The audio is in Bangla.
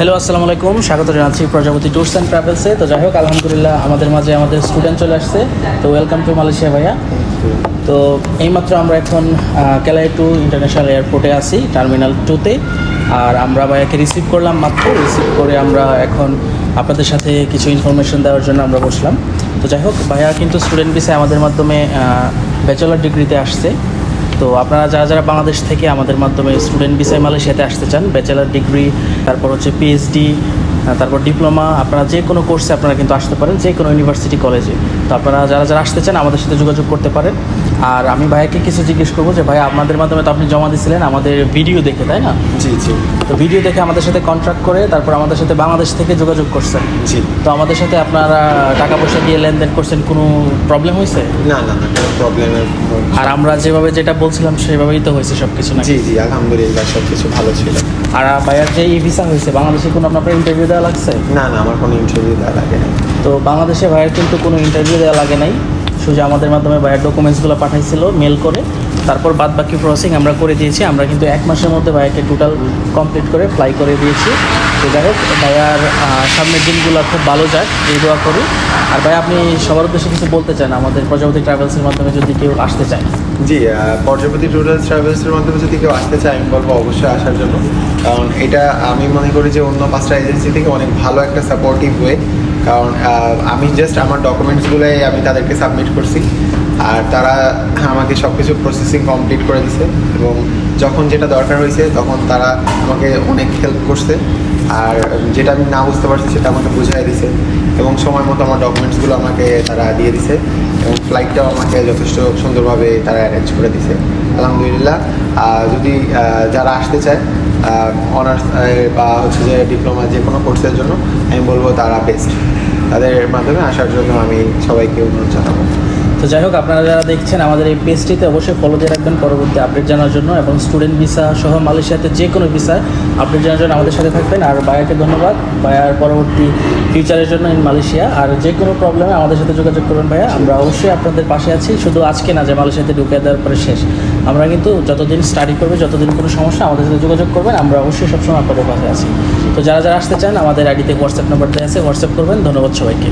হ্যালো আসসালামু আলাইকুম। স্বাগত জানাচ্ছি প্রজাপতি ট্যুরস অ্যান্ড ট্রাভেলসে তো যাই হোক, আলহামদুলিল্লাহ আমাদের মাঝে আমাদের স্টুডেন্ট চলে আসছে। তো ওয়েলকাম টু মালয়েশিয়া ভাইয়া। তো এইমাত্র আমরা এখন কেলাই টু ইন্টারন্যাশনাল এয়ারপোর্টে আছি টার্মিনাল টুতে আর আমরা ভাইয়াকে রিসিভ করলাম মাত্র। রিসিভ করে আমরা এখন আপনাদের সাথে কিছু ইনফরমেশন দেওয়ার জন্য আমরা বসলাম। তো যাই হোক, ভাইয়া কিন্তু স্টুডেন্ট ভিসায় আমাদের মাধ্যমে ব্যাচেলার ডিগ্রিতে আসছে। তো আপনারা যারা যারা বাংলাদেশ থেকে আমাদের মাধ্যমে স্টুডেন্ট ভিসায় মালয়েশিয়াতে আসতে চান ব্যাচেলার ডিগ্রি তারপর হচ্ছে পিএইচডি তারপর ডিপ্লোমা আপনারা যে কোনো কোর্সে আপনারা কিন্তু আসতে পারেন, যে কোনো ইউনিভার্সিটি কলেজে তো আপনারা যারা যারা আসতে চান আমাদের সাথে যোগাযোগ করতে পারেন। আর আমি ভাইয়াকে কিছু জিজ্ঞেস করব যে ভাই আপনাদের মাধ্যমে তো আপনি জমা দিয়েছিলেন আমাদের ভিডিও দেখে তাই না? জি জি। তো ভিডিও দেখে আমাদের সাথে কন্ট্রাক্ট করে তারপর আমাদের সাথে বাংলাদেশ থেকে যোগাযোগ করছেন। জি। তো আমাদের সাথে আপনারা টাকা পয়সা দিয়ে লেনদেন করছেন কোনো প্রবলেম হয়েছে? না না না কোনো প্রবলেমের আর আমরা যেভাবে যেটা বলছিলাম সেভাবেই তো হয়েছে সব কিছু না জি জি আলহামদুলিল্লাহ সব কিছু ভালো ছিল। আর ভাইয়ার যে ই ভিসা হয়েছে বাংলাদেশে কোনো আপনার ইন্টারভিউ দেওয়া লাগছে? না না আমার কোনো ইন্টারভিউ দেওয়া লাগে না তো বাংলাদেশে ভাইয়ের কিন্তু কোনো ইন্টারভিউ দেওয়া লাগে নাই। সোজা আমাদের মাধ্যমে ভাইয়ের ডকুমেন্টসগুলো পাঠাইছিল মেল করে তারপর বাদ বাকি প্রসেসিং আমরা করে দিয়েছি। আমরা কিন্তু এক মাসের মধ্যে ভাইয়াকে টোটাল কমপ্লিট করে ফ্লাই করে দিয়েছি। তো যাই হোক আহ, সামনের দিনগুলো খুব ভালো যাক এই দোয়া করি আর ভাই আপনি সবার উদ্দেশ্যে কিছু বলতে চান? আমাদের প্রজাপতি ট্রাভেলসের মাধ্যমে যদি কেউ আসতে চায়। জি আহ, পর্যবতী ট্যুরার্স ট্রাভেলসের মাধ্যমে যদি কেউ আসতে চায় আমি বলব অবশ্যই আসার জন্য। কারণ এটা আমি মনে করি যে অন্য পাঁচটা এজেন্সি থেকে অনেক ভালো একটা সাপোর্টিভ ওয়ে কারণ আমি জাস্ট আমার ডকুমেন্টসগুলোই আমি তাদেরকে সাবমিট করছি। আর তারা আমাকে সব কিছু প্রসেসিং কমপ্লিট করে দিছে এবং যখন যেটা দরকার হয়েছে তখন তারা আমাকে অনেক হেল্প করছে। আর যেটা আমি না বুঝতে পারছি সেটা আমাকে বুঝাই দিছে এবং সময় মতো আমার ডকুমেন্টসগুলো আমাকে তারা দিয়ে দিছে এবং ফ্লাইটটাও আমাকে যথেষ্ট সুন্দরভাবে তারা অ্যারেঞ্জ করে দিছে। আলহামদুলিল্লাহ যদি যারা আসতে চায় অনার্স বা হচ্ছে যে ডিপ্লোমা যে কোনো কোর্সের জন্য বলব তারা বেস্ট তাদের মাধ্যমে আসার জন্য আমি সবাইকে অনুরোধ জানাব। তো যাই হোক, আপনারা যারা দেখছেন আমাদের এই পেজটিতে অবশ্যই ফলো দিয়ে রাখবেন পরবর্তী আপডেট জানার জন্য এবং স্টুডেন্ট ভিসা সহ মালয়েশিয়াতে যে কোনো ভিসা আপডেট জানার জন্য আমাদের সাথে থাকবেন। আর বায়াকে ধন্যবাদ। বায়ার পরবর্তী ফিউচারের জন্য ইন মালয়েশিয়া। আর যে কোনো প্রবলেমে আমাদের সাথে যোগাযোগ করবেন ভাইয়া। আমরা অবশ্যই আপনাদের পাশে আছি। শুধু আজকে না যে মালয়েশিয়াতে ঢুকে দেওয়ার পরে শেষ। আমরা কিন্তু যতদিন স্টাডি করবে, যতদিন কোনো সমস্যা, আমাদের সাথে যোগাযোগ করবেন। আমরা অবশ্যই সবসময় আপনাদের পাশে আছি। তো যারা যারা আসতে চান, আমাদের আইডিতে হোয়াটসঅ্যাপ নাম্বার দেওয়া আছে। হোয়াটসঅ্যাপ করবেন। ধন্যবাদ সবাইকে।